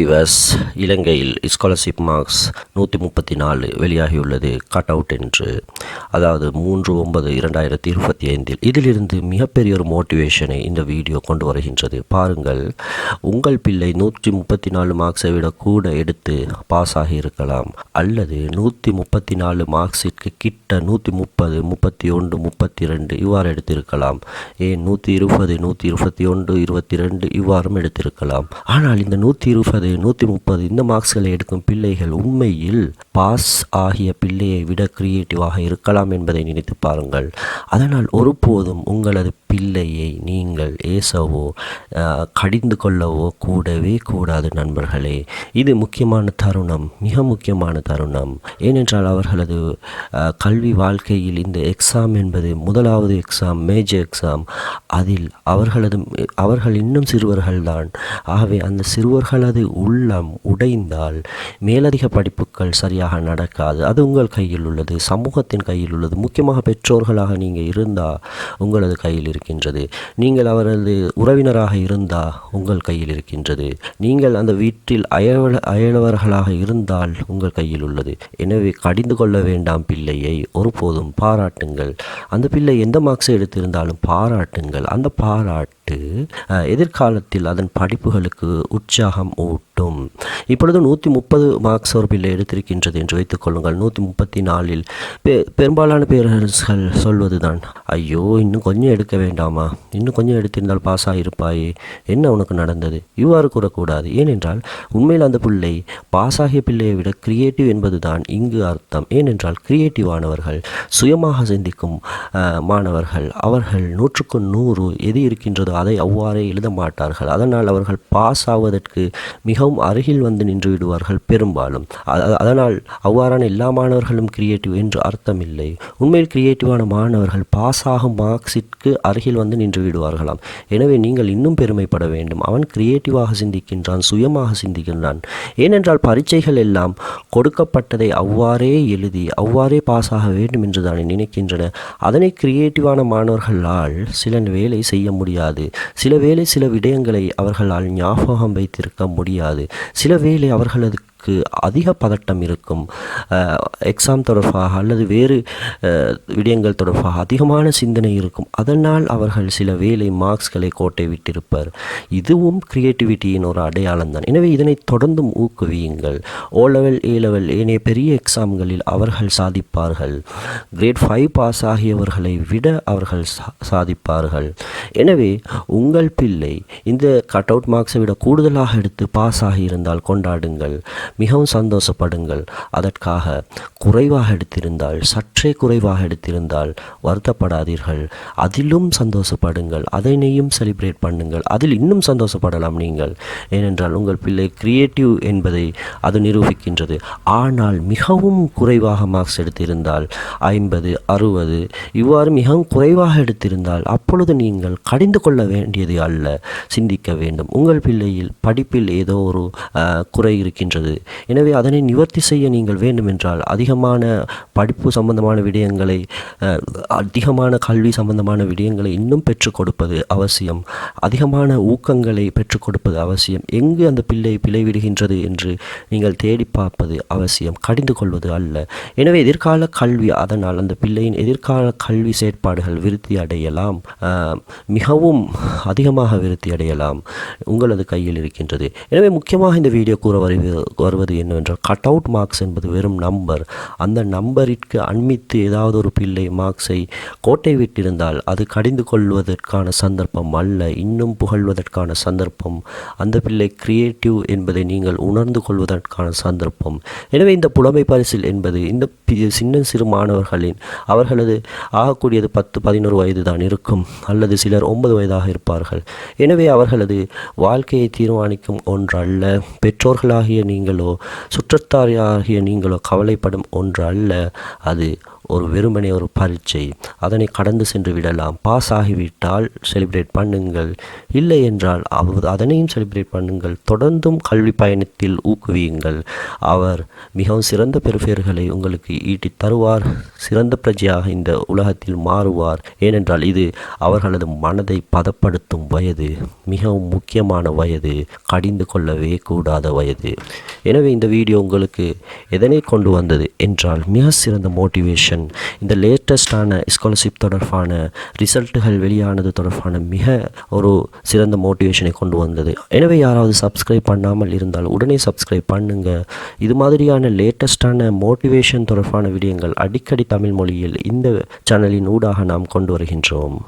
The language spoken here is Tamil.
யுஎஸ் இலங்கையில் ஸ்காலர்ஷிப் மார்க்ஸ் நூற்றி முப்பத்தி நாலு வெளியாகியுள்ளது. கட் அவுட் என்று. அதாவது மூன்று ஒன்பது இரண்டாயிரத்தி இருபத்தி ஐந்தில். இதிலிருந்து மிகப்பெரிய ஒரு மோட்டிவேஷனை இந்த வீடியோ கொண்டு வருகின்றது. பாருங்கள். உங்கள் பிள்ளை நூற்றி முப்பத்தி நாலு மார்க்ஸை விட கூட எடுத்து பாஸ் ஆகியிருக்கலாம் அல்லது நூற்றி முப்பத்தி நாலு மார்க்ஸிற்கு கிட்ட நூற்றி முப்பது முப்பத்தி ஒன்று முப்பத்தி ரெண்டு இவ்வாறு எடுத்திருக்கலாம். ஏன்? நூற்றி இருபது நூற்றி இருபத்தி ஒன்று இருபத்தி ரெண்டு இவ்வாறும் எடுத்திருக்கலாம். ஆனால் இந்த நூற்றி இருபது நூற்றி முப்பது இந்த மார்க்ஸ்களை எடுக்கும் பிள்ளைகள் உண்மையில் பாஸ் ஆகிய பிள்ளையை விட கிரியேட்டிவாக இருக்கலாம் என்பதை நினைத்து பாருங்கள். அதனால் ஒருபோதும் உங்களது பிள்ளையை நீங்கள் ஏசவோ கடிந்து கொள்ளவோ கூடவே கூடாது நண்பர்களே. இது முக்கியமான தருணம் மிக முக்கியமான தருணம். ஏனென்றால் அவர்களது கல்வி வாழ்க்கையில் இந்த எக்ஸாம் என்பது முதலாவது எக்ஸாம் மேஜர் எக்ஸாம் அதில் அவர்களது அவர்கள் இன்னும் சிறுவர்கள்தான் ஆகவே அந்த சிறுவர்களது உள்ளம் உடைந்தால் மேலதிக படிப்புகள் சரியாக நடக்காது. அது உங்கள் கையில் உள்ளது. சமூகத்தின் கையில் உள்ளது. முக்கியமாக பெற்றோர்களாக நீங்கள் இருந்தால் உங்களது கையில் இருக்கின்றது. நீங்கள் அவரது உறவினராக இருந்தால் உங்கள் கையில் இருக்கின்றது. நீங்கள் அந்த வீட்டில் அயல அயலவர்களாக இருந்தால் உங்கள் கையில் உள்ளது. எனவே கடிந்து கொள்ள வேண்டாம் பிள்ளையை ஒருபோதும் பாராட்டுங்கள். அந்த பிள்ளை எந்த மார்க்ஸை எடுத்திருந்தாலும் பாராட்டுங்கள். அந்த பாராட்டு அஹ், எதிர்காலத்தில் அதன் படிப்புகளுக்கு உற்சாகம் ஊட்டும். இப்பொழுது நூற்றி முப்பது மார்க்ஸ் ஒரு பிள்ளை எடுத்திருக்கின்றது என்று வைத்துக்கொள்ளுங்கள் நூற்றி முப்பத்தி நாலில் பெ பெரும்பாலான பேரரசுகள் சொல்வதுதான் ஐயோ இன்னும் கொஞ்சம் எடுக்க வேண்டாமா? இன்னும் கொஞ்சம் எடுத்திருந்தால் பாஸ் ஆகியிருப்பாயே என்ன உனக்கு நடந்தது? இவ்வாறு கூறக்கூடாது. ஏனென்றால் உண்மையில் அந்த பிள்ளை பாஸ் ஆகிய பிள்ளையை விட கிரியேட்டிவ் என்பதுதான் இங்கு அர்த்தம். ஏனென்றால் கிரியேட்டிவானவர்கள் சுயமாக சிந்திக்கும் மாணவர்கள் அவர்கள் நூற்றுக்கு நூறு எது இருக்கின்றதோ அதை அவ்வாறே எழுத மாட்டார்கள். அதனால் அவர்கள் பாஸ் ஆவதற்கு மிகவும் அருகில் வந்து நின்று விடுவார்கள் பெரும்பாலும். அதனால் அவ்வாறான எல்லா மாணவர்களும் கிரியேட்டிவ் என்று அர்த்தமில்லை. உண்மையில் கிரியேட்டிவான மாணவர்கள் பாஸ் ஆகும் மார்க்ஸிற்கு அருகில் வந்து நின்று விடுவார்களாம். எனவே நீங்கள் இன்னும் பெருமைப்பட வேண்டும். அவன் கிரியேட்டிவாக சிந்திக்கின்றான் சுயமாக சிந்திக்கின்றான். ஏனென்றால் பரீட்சைகள் எல்லாம் கொடுக்கப்பட்டதை அவ்வாறே எழுதி அவ்வாறே பாஸ் ஆக வேண்டும் என்று தானே நினைக்கின்றன. அதனை கிரியேட்டிவான மாணவர்களால் சில வேலை செய்ய முடியாது. சில வேளை சில விடயங்களை அவர்களால் ஞாபகம் வைத்திருக்க முடியாது. சில வேளை அவர்களுக்கு அதிக பதட்டம் இருக்கும். எக்ஸாம் தொடர்பாக அல்லது வேறு விடயங்கள் தொடர்பாக அதிகமான சிந்தனை இருக்கும். அதனால் அவர்கள் சில வேலை மார்க்ஸ்களை கோட்டை விட்டிருப்பர். இதுவும் கிரியேட்டிவிட்டியின் ஒரு அடையாளம் தான். எனவே இதனை தொடர்ந்தும் ஊக்குவியுங்கள். ஓ லெவல் ஏ லெவல் ஏனைய பெரிய எக்ஸாம்களில் அவர்கள் சாதிப்பார்கள். கிரேட் ஃபைவ் பாஸ் ஆகியவர்களை விட அவர்கள் சா- சாதிப்பார்கள். எனவே உங்கள் பிள்ளை இந்த கட் அவுட் மார்க்ஸை விட கூடுதலாக எடுத்து பாஸ் ஆகியிருந்தால் கொண்டாடுங்கள். மிகவும் சந்தோஷப்படுங்கள். அதற்காக குறைவாக எடுத்திருந்தால் சற்றே குறைவாக எடுத்திருந்தால் வருத்தப்படாதீர்கள். அதிலும் சந்தோஷப்படுங்கள். அதனையும் செலிப்ரேட் பண்ணுங்கள். அதில் இன்னும் சந்தோஷப்படலாம் நீங்கள். ஏனென்றால் உங்கள் பிள்ளை கிரியேட்டிவ் என்பதை அது நிரூபிக்கின்றது. ஆனால் மிகவும் குறைவாக மார்க்ஸ் எடுத்திருந்தால் ஐம்பது அறுபது இவ்வாறு மிகவும் குறைவாக எடுத்திருந்தால் அப்பொழுது நீங்கள் கடிந்து கொள்ள வேண்டியது அல்ல. சிந்திக்க வேண்டும். உங்கள் பிள்ளையில் படிப்பில் ஏதோ ஒரு குறை இருக்கின்றது. எனவே அதனை நிவர்த்தி செய்ய நீங்கள் வேண்டுமென்றால் அதிகமான படிப்பு சம்பந்தமான விடயங்களை அதிகமான கல்வி சம்பந்தமான விடயங்களை இன்னும் பெற்றுக் கொடுப்பது அவசியம். அதிகமான ஊக்கங்களை பெற்றுக் கொடுப்பது அவசியம். எங்கு அந்த பிள்ளை பிழைவிடுகின்றது என்று நீங்கள் தேடி பார்ப்பது அவசியம். கடிந்து கொள்வது அல்ல. எனவே எதிர்கால கல்வி அதனால் அந்த பிள்ளையின் எதிர்கால கல்வி செயற்பாடுகள் விருத்தி அடையலாம். மிகவும் அதிகமாக விருத்தி அடையலாம். உங்களது கையில் இருக்கின்றது. எனவே முக்கியமாக இந்த வீடியோ கூற வருவது வருவது என்னவென்றால் கட் அவுட் மார்க்ஸ் என்பது வெறும் நம்பர் அந்த நம்பரிற்கு அண்மித்து ஏதாவது ஒரு பிள்ளை மார்க்ஸை கோட்டை விட்டிருந்தால் அது கடிந்து கொள்வதற்கான சந்தர்ப்பம் அல்ல இன்னும் புகழ்வதற்கான சந்தர்ப்பம். அந்த பிள்ளை கிரியேட்டிவ் என்பதை நீங்கள் உணர்ந்து கொள்வதற்கான சந்தர்ப்பம். எனவே இந்த புலமை பரிசில் என்பது இந்த சின்ன சிறு மாணவர்களின் அவர்களது ஆகக்கூடியது பத்து பதினோரு வயது தான் இருக்கும் அல்லது சிலர் ஒன்பது வயதாக இருப்பார்கள். எனவே அவர்களது வாழ்க்கையை தீர்மானிக்கும் ஒன்றல்ல. பெற்றோர்களாகிய நீங்கள் சுற்றத்தாராகிய நீங்களோ கவலைப்படும் ஒன்று அல்ல அது ஒரு வெறுமனே ஒரு பரீட்சை. அதனை கடந்து சென்று விடலாம். பாஸ் ஆகிவிட்டால் செலிப்ரேட் பண்ணுங்கள். இல்லை என்றால் அவ அதனையும் செலிப்ரேட் பண்ணுங்கள். தொடர்ந்தும் கல்வி பயணத்தில் ஊக்குவியுங்கள். அவர் மிகவும் சிறந்த பெருபேர்களை உங்களுக்கு ஈட்டித் தருவார். சிறந்த பிரஜையாக இந்த உலகத்தில் மாறுவார். ஏனென்றால் இது அவர்களது மனதை பதப்படுத்தும் வயது மிகவும் முக்கியமான வயது கடிந்து கொள்ளவே கூடாத வயது. எனவே இந்த வீடியோ உங்களுக்கு எதனை கொண்டு வந்தது என்றால் மிக சிறந்த மோட்டிவேஷன். இந்த லேட்டஸ்டான ஸ்காலர்ஷிப் தொடர்பான ரிசல்ட்டுகள் வெளியானது தொடர்பான மிக ஒரு சிறந்த மோட்டிவேஷனை கொண்டு வந்தது. எனவே யாராவது சப்ஸ்கிரைப் பண்ணாமல் இருந்தால் உடனே சப்ஸ்கிரைப் பண்ணுங்க. இது மாதிரியான லேட்டஸ்டான மோட்டிவேஷன் தொடர்பான விடயங்கள் அடிக்கடி தமிழ் மொழியில் இந்த சேனலின் ஊடாக நாம் கொண்டு வருகின்றோம்.